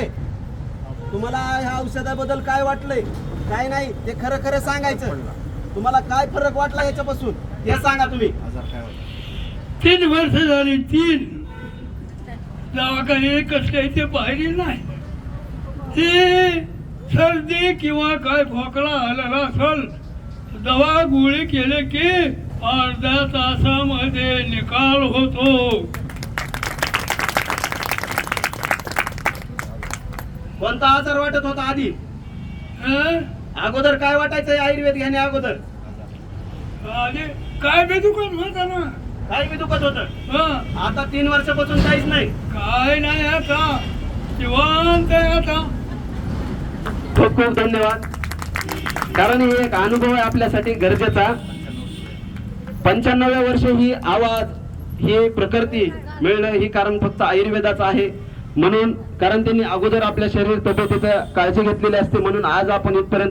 आहे तुम्हाला ह्या औषधाबद्दल काय वाटलंय? काय नाही ते खरं खरं सांगायचं. तुम्हाला काय फरक वाटला याच्यापासून? हे. सांगा तुम्ही. तीन वर्ष झाली तीन. दवाखाने कसं काही ते पाहिले नाही. ते सर्दी किंवा काय खोकला आलेला असल दवा गोळी केले की अर्ध्या तासामध्ये निकाल होतो. कोणता आजार वाटत होता आधी? हं? अगोदर काय वाटायचं आयुर्वेद घेणे अगोदर? काय बी म्हणता ना. काय बी दुखत होत? हं? आता तीन वर्षापासून काहीच नाही. काय नाही आता. निवांत आहे आता. खूप खूप धन्यवाद. कारण हे एक अनुभव आहे आपल्यासाठी गरजेचा. पंच्याण्णव्या वर्ष ही आवाज ही प्रकृती मिळणं ही कारण फक्त आयुर्वेदाचं आहे. म्हणून कारण त्यांनी अगोदर आपल्या शरीर तब्येतीचं काळजी घेतलेली असते म्हणून आज आपण इथपर्यंत